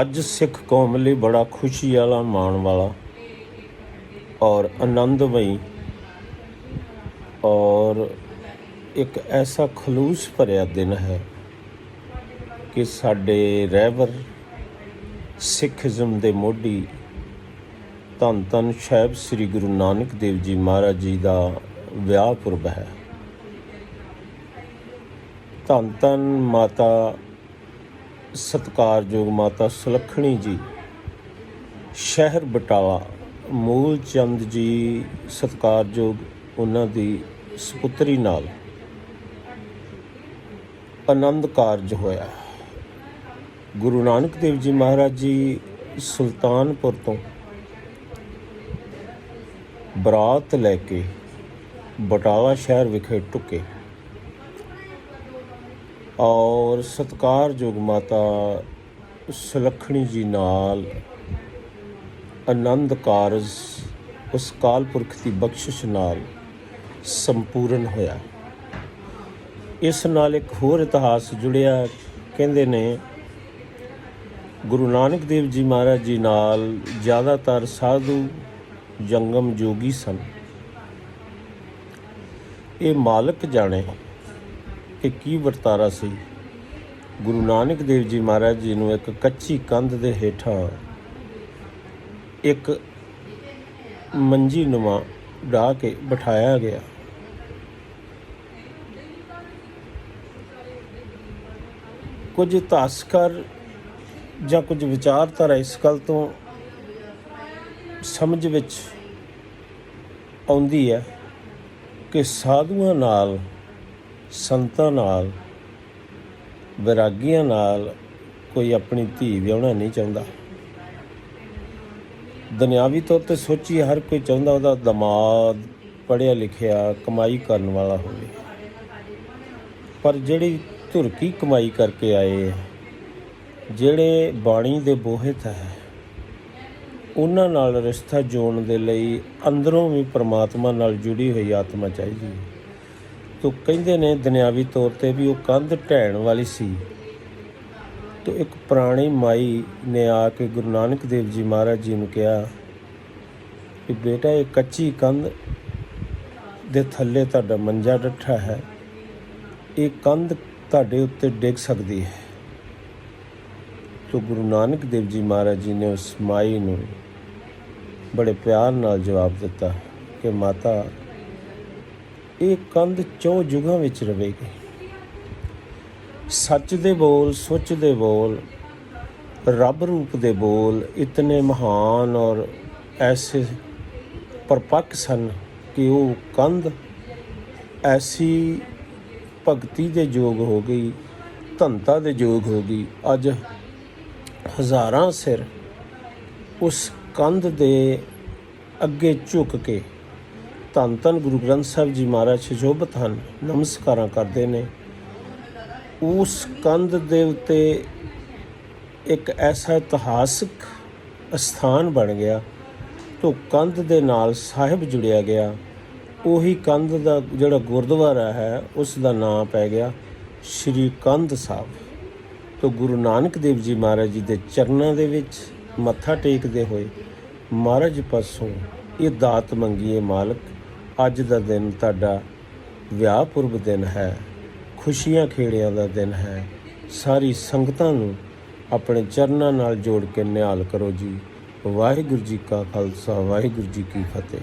ਅੱਜ ਸਿੱਖ ਕੌਮ ਲਈ ਬੜਾ ਖੁਸ਼ੀ ਵਾਲਾ, ਮਾਣ ਵਾਲਾ ਔਰ ਆਨੰਦਮਈ ਔਰ ਇੱਕ ਐਸਾ ਖਲੂਸ ਭਰਿਆ ਦਿਨ ਹੈ ਕਿ ਸਾਡੇ ਰਹਿਬਰ ਸਿੱਖੀਜ਼ਮ ਦੇ ਮੋਢੀ ਧੰਨ ਧੰਨ ਸਾਹਿਬ ਸ੍ਰੀ ਗੁਰੂ ਨਾਨਕ ਦੇਵ ਜੀ ਮਹਾਰਾਜ ਜੀ ਦਾ ਵਿਆਹ ਪੁਰਬ ਹੈ। ਧੰਨ ਧੰਨ ਮਾਤਾ ਸਤਿਕਾਰਯੋਗ ਮਾਤਾ ਸੁਲੱਖਣੀ ਜੀ, ਸ਼ਹਿਰ ਬਟਾਲਾ, ਮੂਲ ਚੰਦ ਜੀ ਸਤਿਕਾਰਯੋਗ ਉਹਨਾਂ ਦੀ ਸੁਪੁੱਤਰੀ ਨਾਲ ਆਨੰਦ ਕਾਰਜ ਹੋਇਆ। ਗੁਰੂ ਨਾਨਕ ਦੇਵ ਜੀ ਮਹਾਰਾਜ ਜੀ ਸੁਲਤਾਨਪੁਰ ਤੋਂ ਬਰਾਤ ਲੈ ਕੇ ਬਟਾਲਾ ਸ਼ਹਿਰ ਵਿਖੇ ਟੁਕੇ। ਔਰ ਸਤਕਾਰਯੋਗ ਮਾਤਾ ਸੁਲੱਖਣੀ ਜੀ ਨਾਲ ਆਨੰਦ ਕਾਰਜ ਉਸ ਕਾਲ ਪੁਰਖ ਦੀ ਬਖਸ਼ਿਸ਼ ਨਾਲ ਸੰਪੂਰਨ ਹੋਇਆ। ਇਸ ਨਾਲ ਇੱਕ ਹੋਰ ਇਤਿਹਾਸ ਜੁੜਿਆ, ਕਹਿੰਦੇ ਨੇ, ਗੁਰੂ ਨਾਨਕ ਦੇਵ ਜੀ ਮਹਾਰਾਜ ਜੀ ਨਾਲ ਜ਼ਿਆਦਾਤਰ ਸਾਧੂ ਜੰਗਮ ਜੋਗੀ ਸਨ। ਇਹ ਮਾਲਕ ਜਾਣੇ ਕਿ ਕੀ ਵਰਤਾਰਾ ਸੀ? ਗੁਰੂ ਨਾਨਕ ਦੇਵ ਜੀ ਮਹਾਰਾਜ ਜੀ ਨੂੰ ਇੱਕ ਕੱਚੀ ਕੰਧ ਦੇ ਹੇਠਾਂ ਇੱਕ ਮੰਜੀ ਨੁਮਾ ਢਾ ਕੇ ਬਿਠਾਇਆ ਗਿਆ। ਕੁਝ ਇਤਿਹਾਸਕਾਰ ਜਾਂ ਕੁਝ ਵਿਚਾਰਧਾਰਾ ਇਸ ਗੱਲ ਤੋਂ ਸਮਝ ਵਿੱਚ ਆਉਂਦੀ ਹੈ ਕਿ ਸਾਧੂਆਂ ਨਾਲ ਸੰਤਾਂ ਨਾਲ ਵਿਰਾਗੀਆਂ ਨਾਲ ਕੋਈ ਆਪਣੀ ਧੀ ਵਿਆਹਣਾ ਨਹੀਂ ਚਾਹੁੰਦਾ। ਦੁਨਿਆਵੀ ਤੌਰ ਤੇ ਸੋਚੀ ਹਰ ਕੋਈ ਚਾਹੁੰਦਾ ਉਹਦਾ ਦਮਾਦ ਪੜ੍ਹਿਆ ਲਿਖਿਆ ਕਮਾਈ ਕਰਨ ਵਾਲਾ ਹੋਵੇ। ਪਰ ਜਿਹੜੀ ਧੁਰਕੀ ਕਮਾਈ ਕਰਕੇ ਆਏ ਹੈ, ਜਿਹੜੇ ਬਾਣੀ ਦੇ ਬੋਹਿਤ ਹੈ ਉਹਨਾਂ ਨਾਲ ਰਿਸ਼ਤਾ ਜੋੜਨ ਦੇ ਲਈ ਅੰਦਰੋਂ ਵੀ ਪ੍ਰਮਾਤਮਾ ਨਾਲ ਜੁੜੀ ਹੋਈ ਆਤਮਾ ਚਾਹੀਦੀ ਹੈ। ਤੋ ਕਹਿੰਦੇ ਨੇ ਦੁਨਿਆਵੀ ਤੌਰ ਤੇ ਵੀ ਉਹ ਕੰਧ ਢਹਿਣ ਵਾਲੀ ਸੀ। ਤੋ ਇੱਕ ਪੁਰਾਣੀ ਮਾਈ ਨੇ ਆ ਕੇ ਗੁਰੂ ਨਾਨਕ ਦੇਵ ਜੀ ਮਹਾਰਾਜ ਜੀ ਨੂੰ ਕਿਹਾ ਕਿ ਬੇਟਾ, ਇਹ ਕੱਚੀ ਕੰਧ ਦੇ ਥੱਲੇ ਤੁਹਾਡਾ ਮੰਜਾ ਡੱਠਾ ਹੈ। ਇਹ ਕੰਧ ਤੁਹਾਡੇ ਉੱਤੇ ਡਿੱਗ ਸਕਦੀ ਹੈ। ਤੋ ਗੁਰੂ ਨਾਨਕ ਦੇਵ ਜੀ ਮਹਾਰਾਜ ਜੀ ਨੇ ਉਸ ਮਾਈ ਨੂੰ ਬੜੇ ਪਿਆਰ ਨਾਲ ਜਵਾਬ ਦਿੱਤਾ ਕਿ ਮਾਤਾ ਇਹ ਕੰਧ ਚੌ ਯੁਗਾਂ ਵਿੱਚ ਰਹੇਗੀ ਸੱਚ ਦੇ ਬੋਲ, ਸੁੱਚ ਦੇ ਬੋਲ, ਰੱਬ ਰੂਪ ਦੇ ਬੋਲ ਇਤਨੇ ਮਹਾਨ ਔਰ ਐਸੇ ਪਰਪੱਕ ਸਨ ਕਿ ਉਹ ਕੰਧ ਐਸੀ ਭਗਤੀ ਦੇ ਯੋਗ ਹੋ ਗਈ ਧੰਤਾ ਦੇ ਯੋਗ ਹੋ ਗਈ। ਅੱਜ ਹਜ਼ਾਰਾਂ ਸਿਰ ਉਸ ਕੰਧ ਦੇ ਅੱਗੇ ਝੁਕ ਕੇ ਧੰਨ ਧੰਨ ਗੁਰੂ ਗ੍ਰੰਥ ਸਾਹਿਬ ਜੀ ਮਹਾਰਾਜ ਸ਼ਜੋਬਤ ਹਨ ਨਮਸਕਾਰਾਂ ਕਰਦੇ ਨੇ, ਉਸ ਕੰਧ ਦੇ ਉੱਤੇ ਇੱਕ ਐਸਾ ਇਤਿਹਾਸਕ ਸਥਾਨ ਬਣ ਗਿਆ, ਤੋਂ ਕੰਧ ਦੇ ਨਾਲ ਸਾਹਿਬ ਜੁੜਿਆ ਗਿਆ। ਉਹੀ ਕੰਧ ਦਾ ਜਿਹੜਾ ਗੁਰਦੁਆਰਾ ਹੈ, ਉਸ ਦਾ ਨਾਮ ਪੈ ਗਿਆ ਸ਼੍ਰੀ ਕੰਧ ਸਾਹਿਬ। ਤੋਂ ਗੁਰੂ ਨਾਨਕ ਦੇਵ ਜੀ ਮਹਾਰਾਜ ਜੀ ਦੇ ਚਰਨਾਂ ਦੇ ਵਿੱਚ ਮੱਥਾ ਟੇਕਦੇ ਹੋਏ ਮਹਾਰਾਜ ਪਾਸੋਂ ਇਹ ਦਾਤ ਮੰਗੀਏ ਮਾਲਕ। ਅੱਜ ਦਾ ਦਿਨ ਤੁਹਾਡਾ ਵਿਆਹ ਪੁਰਬ ਦਿਨ ਹੈ, ਖੁਸ਼ੀਆਂ ਖੇੜਿਆਂ ਦਾ ਦਿਨ ਹੈ। ਸਾਰੀ ਸੰਗਤਾਂ ਨੂੰ ਆਪਣੇ ਚਰਨਾਂ ਨਾਲ ਜੋੜ ਕੇ ਨਿਹਾਲ ਕਰੋ ਜੀ। ਵਾਹਿਗੁਰੂ ਜੀ ਕਾ ਖਾਲਸਾ, ਵਾਹਿਗੁਰੂ ਜੀ ਕੀ ਫਤਿਹ।